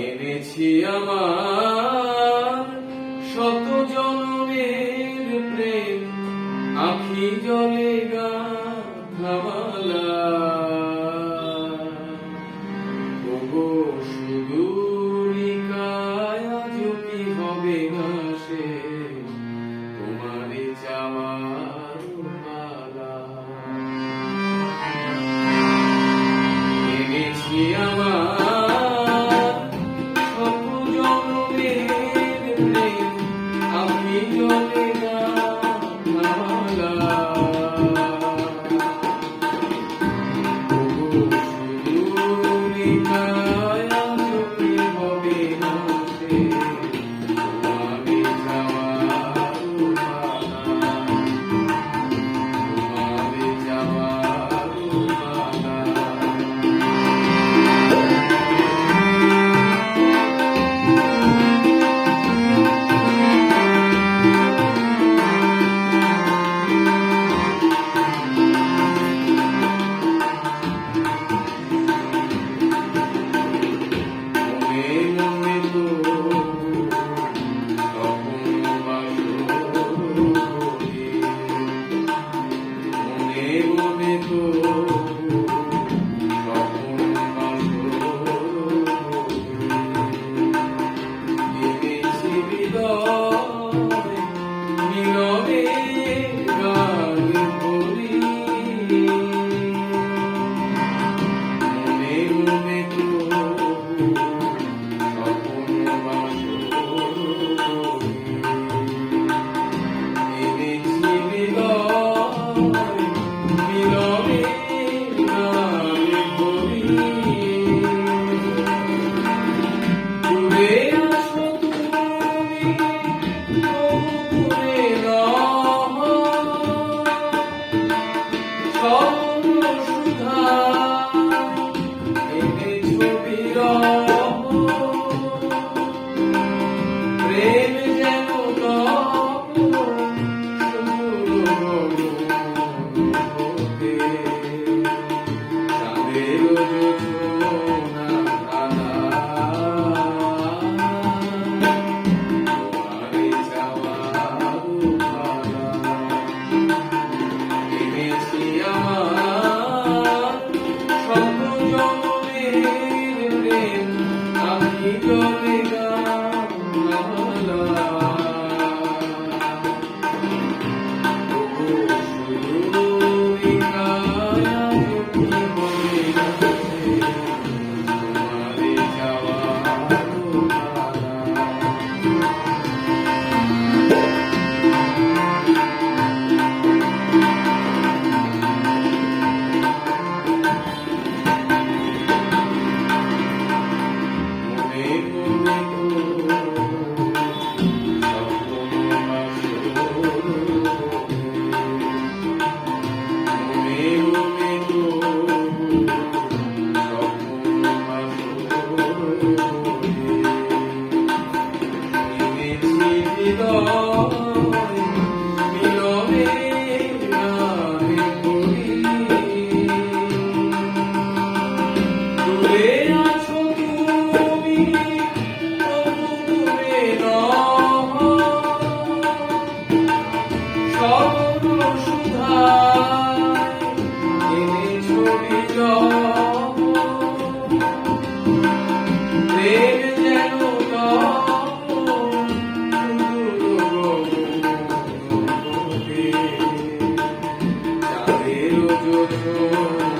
এনেছি আমার শত জনমের প্রেম আখি জলে গা ওগো দিও